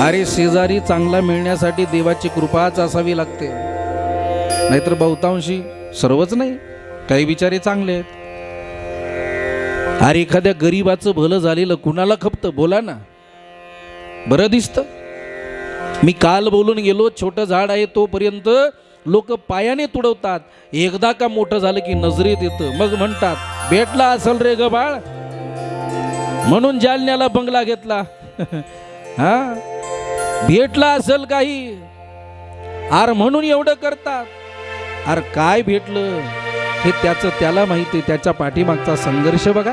अरे शेजारी चांगला मिळण्यासाठी देवाची कृपाच असावी लागते. नाहीतर बहुतांशी सर्वच नाही. काही बिचारे चांगले आहेत. अरे एखाद्या गरीबाचं भलं झालेलं कुणाला खपतं? बोला ना. बरं दिसतं. मी काल बोलून गेलो छोटं झाड आहे तोपर्यंत लोक पायाने तुडवतात. एकदा का मोठं झालं की नजरेत येतं. मग म्हणतात भेटला असल रे ग बाळ म्हणून जालन्याला बंगला घेतला. हा? भेटला असेल काही? आर म्हणून एवढं करतात. आर काय भेटलं? हे त्याचं त्याला माहिती आहे, त्याच्या पाठीमागचा संघर्ष बघा.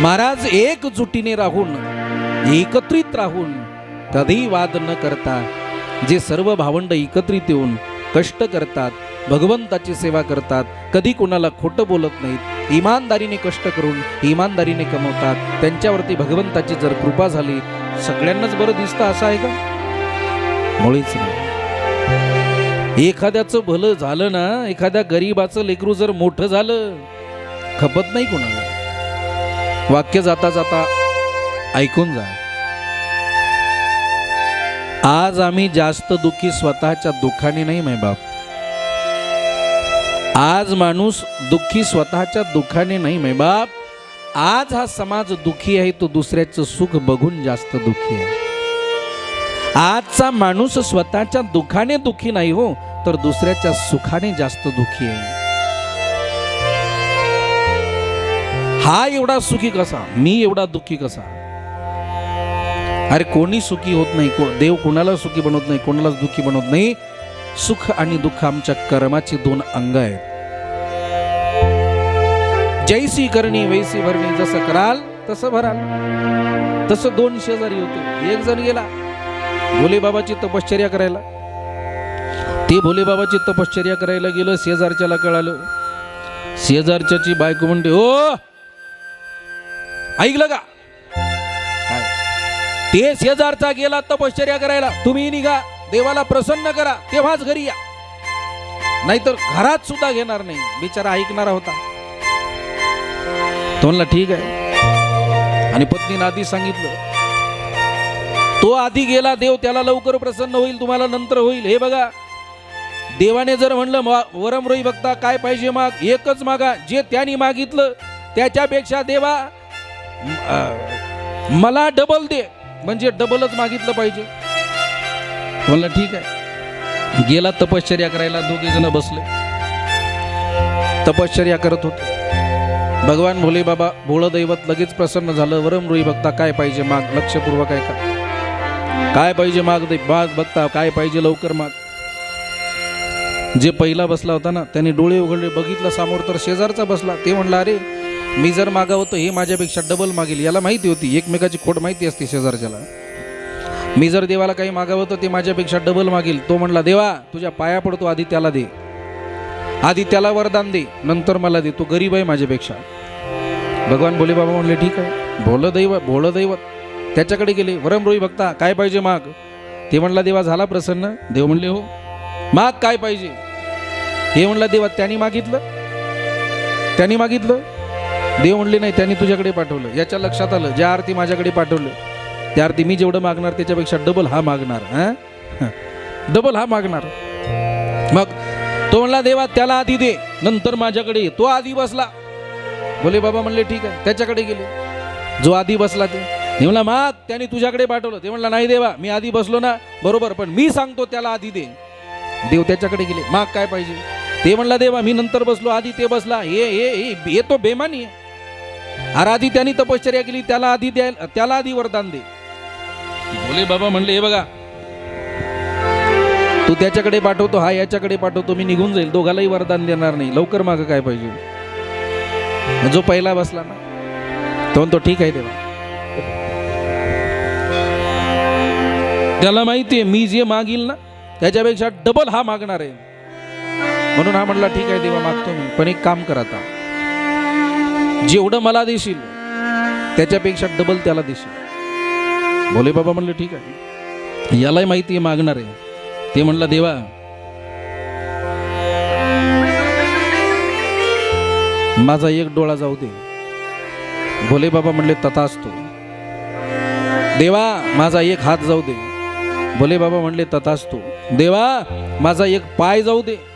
महाराज एकजुटीने राहून एकत्रित राहून कधी वाद न करता जे सर्व भावंड एकत्रित येऊन कष्ट करतात भगवंताची सेवा करतात कधी कोणाला खोटं बोलत नाहीत. इमानदारीने कष्ट करून इमानदारीने कमवतात. त्यांच्यावरती भगवंताची जर कृपा झाली सगळ्यांनाच बरं दिसतं असं आहे का? मुळीच नाही. एखाद्याचं भलं झालं ना एखाद्या गरीबाचं लेकरू जर मोठं झालं खपत नाही कोणाला. वाक्य जाता जाता ऐकून जा. आज आम्ही जास्त दुःखी स्वतःच्या दुःखाने नाही मै बाप. आज माणूस दुःखी स्वतःच्या दुःखाने नाही मै बाप. आज हा समाज दुःखी आहे तो दुसऱ्याचं सुख बघून जास्त दुःखी आहे. आजचा माणूस स्वतःच्या दुःखाने दुःखी नाही हो तर दुसऱ्याच्या सुखाने जास्त दुखी आहे. हा एवढा सुखी कसा? मी एवढा दुःखी कसा? अरे कोणी सुखी होत नाही को- देव कोणाला सुखी बनवत नाही कोणालाच दुःखी बनवत नाही? सुख आणि दुःख आमच्या कर्माची दोन अंग आहेत. जैसी करणी वैसी भरणी जसं कराल तसं भराल. तसं दोन शेजारी होते. एक जण गेला भोले बाबाची तपश्चर्या करायला. ते भोले बाबाची तपश्चर्या करायला गेलं शेजारच्याला कळालं. शेजारच्याची बायको म्हणते हो ऐकलं का? ते शेजारचा गेला तपश्चर्या करायला. तुम्ही निघा देवाला प्रसन्न करा तेव्हाच घरी या. नाहीतर घरात सुद्धा घेणार नाही. बिचारा ऐकणारा होता. तो म्हणला ठीक आहे. आणि पत्नीनं आधी सांगितलं तो आधी गेला देव त्याला लवकर प्रसन्न होईल तुम्हाला नंतर होईल. हे बघा देवाने जर म्हणलं वरमरोई बघता काय पाहिजे माग? एकच मागा जे त्यांनी मागितलं त्याच्यापेक्षा देवा अं, मला डबल दे. म्हणजे डबलच मागितलं पाहिजे. म्हणलं ठीक आहे. गेला तपश्चर्या करायला दोघे जण बसले. तपश्चर्या करत होते. भगवान भोले बाबा भोळदैवत लगेच प्रसन्न झालं. वरमरोई बघता काय पाहिजे माग? लक्षपूर्वक आहे का काय पाहिजे माग दे माग बघता काय पाहिजे लवकर माग? जे पहिला बसला होता ना त्याने डोळे उघडले. बघितलं समोर तर शेजारचा बसला. ते म्हणला अरे मी जर मागावतो हे माझ्यापेक्षा डबल मागेल. याला माहिती होती एकमेकाची खोट माहिती असते शेजारच्याला. मी जर देवाला काही मागावं तर ते माझ्यापेक्षा डबल मागेल. तो म्हणला देवा तुझ्या पाया पडतो आधी त्याला दे. आधी त्याला वरदान दे नंतर मला दे. तो गरीब आहे माझ्यापेक्षा. भगवान बोले बाबा म्हणले ठीक आहे. भोलं दैव भोलं दैवत. त्याच्याकडे गेले वरमरोई बघता काय पाहिजे माग? ते म्हणला देवा झाला प्रसन्न. देव म्हणले हो. माग काय पाहिजे? हे म्हणला देवा त्यांनी मागितलं. त्यांनी मागितलं. देव म्हणले नाही त्यांनी तुझ्याकडे पाठवलं. याच्या लक्षात आलं. ज्या आरती माझ्याकडे पाठवलं त्या आरती मी जेवढं मागणार त्याच्यापेक्षा डबल हा मागणार हा? डबल हा मागणार. मग तो म्हणला देवा त्याला आधी दे. नंतर माझ्याकडे तो आधी बसला. बोले बाबा म्हणले ठीक आहे. त्याच्याकडे गेले. जो आधी बसला ते. हे म्हणला माग त्याने तुझ्याकडे पाठवलं. ते म्हणला नाही देवा मी आधी बसलो ना. बरोबर पण मी सांगतो त्याला आधी दे. देव त्याच्याकडे गेले. माग काय पाहिजे? ते म्हणला देवा मी नंतर बसलो. आधी ते बसला. हे हे तो बेमानी आहे. आधी त्यांनी तपश्चर्या केली त्याला आधी द्यायला त्याला आधी वरदान दे. भोले बाबा म्हणले हे बघा. तू त्याच्याकडे पाठवतो हा याच्याकडे पाठवतो मी निघून जाईल. दोघालाही वरदान देणार नाही. लवकर माग काय पाहिजे? जो पहिला बसला ना तो म्हणतो ठीक आहे देवा. त्याला माहिती आहे मी जे मागील ना त्याच्यापेक्षा डबल हा मागणार आहे. म्हणून हा म्हणला ठीक आहे देवा मागतो मी. पण एक काम कर आता. जेवढं मला देशील त्याच्यापेक्षा डबल त्याला देशील. भोले बाबा म्हणले ठीक आहे. यालाही माहिती आहे मागणार आहे. ते म्हणला देवा माझा एक डोळा जाऊ दे. भोले बाबा म्हणले तथा असतो. देवा माझा एक हात जाऊ दे. भोले बाबा म्हणले तथा असतो. देवा माझा एक पाय जाऊ दे.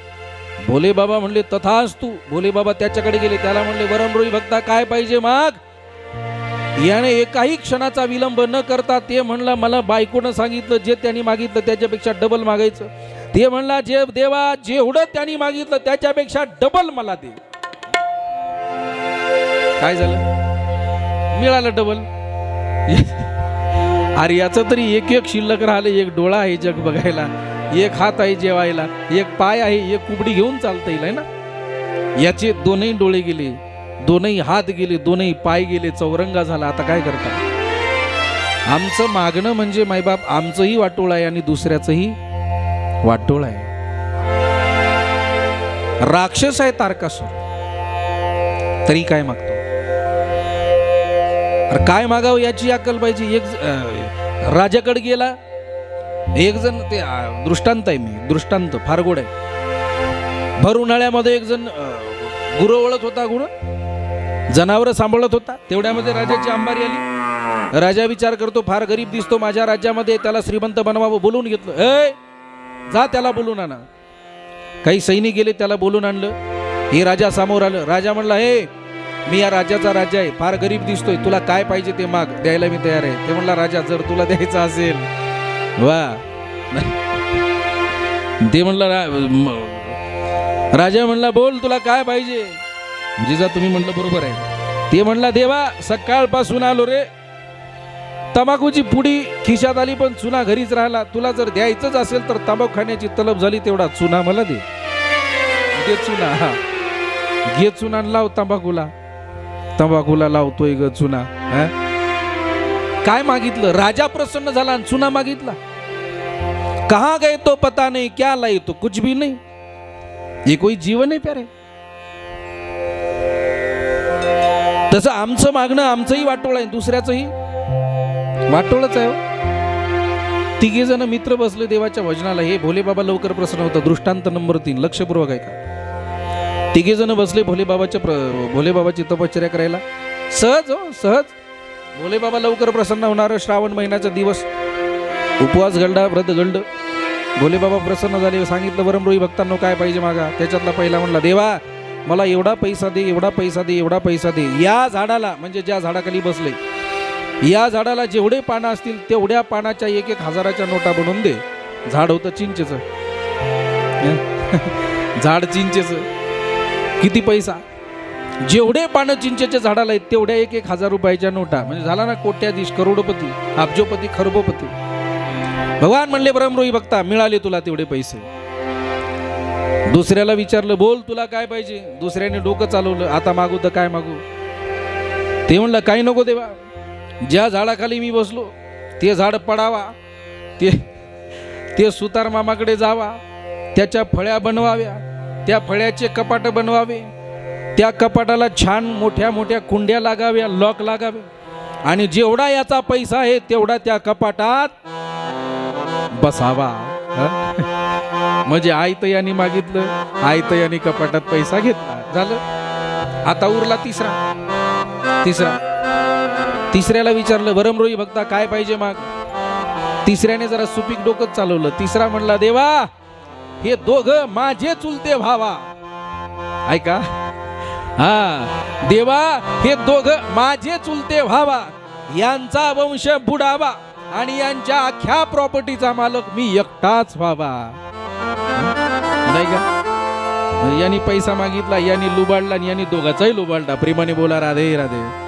भोले बाबा म्हणले तथाच तू. भोले बाबा त्याच्याकडे गेले त्याला म्हणले वरमरोई भक्ता काय पाहिजे माग? याने एकाही क्षणाचा विलंब न करता ते म्हणला मला बायकोनं सांगितलं जे त्यांनी मागितलं त्याच्यापेक्षा डबल मागायचं. ते म्हणला जे देवा जेवढं त्यांनी मागितलं त्याच्यापेक्षा डबल मला दे. काय झालं? मिळालं डबल अरे याचं तरी एक एक शिल्लक राहिलं एक डोळा आहे जग बघायला. एक हात आहे जेवायला एक पाय आहे एक कुबडी घेऊन चालता येईल आहे ना? याचे दोनही डोळे गेले दोनही हात गेले दोनही पाय गेले चौरंगा झाला. आता काय करता आमचं मागणं म्हणजे मायबाप आमचंही वाटोळ आहे आणि दुसऱ्याचंही वाटोळ आहे. राक्षस आहे तारकासूर. तरी काय मागतो? अरे काय मागावं याची अक्कल पाहिजे? एक राजाकडे गेला एक जण ते दृष्टांत आहे मी दृष्टांत फार गोड आहे. भर उन्हाळ्यामध्ये एक जण गुरु ओळख होता गुण जनावर सांभाळत होता. तेवढ्यामध्ये राजाची अंबारी आली. राजा विचार करतो फार गरीब दिसतो माझ्या राज्यामध्ये त्याला श्रीमंत बनवावं बोलून घेतलं. ए जा त्याला बोलून आणा. काही सैनिक गेले त्याला बोलून आणलं. हे राजा समोर आलं. राजा म्हणला हे मी या राज्याचा राजा आहे फार गरीब दिसतोय. तुला काय पाहिजे ते माग द्यायला मी तयार आहे. ते म्हणला राजा जर तुला द्यायचं असेल वा. ते म्हटलं रा- राजा म्हणला बोल तुला काय पाहिजे? जिजा तुम्ही म्हणलं बरोबर आहे. ते म्हणला देवा सकाळपासून आलो रे. तंबाखूची पुडी खिशात आली पण चुना घरीच राहिला. तुला जर द्यायचंच असेल तर तंबाखू खाण्याची तलब झाली तेवढा चुना मला दे. घे चुना हा. घे चुना लाव तंबाखूला. तंबाखूला लावतोय ग चुना हा? काय मागितलं? राजा प्रसन्न झाला आणि चुना मागितला? कहाँ गए तो पता नहीं क्या लाई तो कुछ भी नहीं। ये कोई जीवन आहे प्यारे? तसं आमचं मागणं आमचंही वाटोळ आहे दुसऱ्याचंही वाटोळच आहे हो. तिघे जण मित्र बसले देवाच्या भजनाला हे भोले बाबा लवकर प्रसन्न होतं दृष्टांत नंबर तीन लक्षपूर्वक आहे का तिघे जण बसले भोले बाबाच्या प्र भोले बाबाची तपश्चर्या करायला. सहज हो सहज. भोले बाबा लवकर प्रसन्न होणार. श्रावण महिन्याचा दिवस. उपवास गलडा व्रत गल्ड भोले बाबा प्रसन्न झाले. सांगितलं वरमरोई भक्तांनो काय पाहिजे मागा? त्याच्यातला पहिला म्हणला देवा मला एवढा पैसा दे एवढा पैसा दे एवढा पैसा दे. या झाडाला म्हणजे ज्या झाडाखाली बसले या झाडाला जेवढे पानं असतील तेवढ्या पानाच्या एक एक हजाराच्या नोटा बनवून दे. झाड होतं चिंचेचं. झाड चिंचेचं. किती पैसा? जेवढे पानं चिंचेच्या झाडाला आहेत तेवढ्या एक एक हजार रुपयाच्या नोटा. म्हणजे झाला ना कोट्याधीश करोडपती अब्जोपती खरबोपती. भगवान म्हणले परमरोही बघता मिळाले तुला तेवढे पैसे. दुसऱ्याला विचारलं बोल तुला काय पाहिजे? दुसऱ्याने डोकं चालवलं आता मागू तर काय मागू? ते म्हणलं काही नको देवा ज्या झाडाखाली मी बसलो ते झाड पडावा ते ते सुतार मामाकडे जावा त्याच्या फळ्या बनवाव्या त्या फळ्याचे कपाट बनवावे त्या कपाटाला छान मोठ्या मोठ्या कुंड्या लागाव्या लॉक लागावे आणि जेवढा याचा पैसा आहे तेवढा त्या कपाटात बसावा म्हणजे आयत यांनी मागितलं आयत यांनी कपाटात पैसा घेतला. झालं? आता उरला तिसरा. तिसरा. तिसऱ्याला विचारलं भरमरोई भक्ता काय पाहिजे माग? तिसऱ्याने जरा सुपीक डोकं चालवलं. तिसरा म्हणला देवा हे दोघ माझे चुलते व्हावा ऐका. हा. देवा हे दोघ माझे चुलते व्हावा यांचा वंश बुडावा. आणि यांच्या अख्ख्या प्रॉपर्टीचा मालक मी एकटाच व्हावा. नाही का? यांनी पैसा मागितला यांनी लुबाडला आणि यांनी दोघाचाही लुबाडला. प्रेमाने बोला राधे राधे.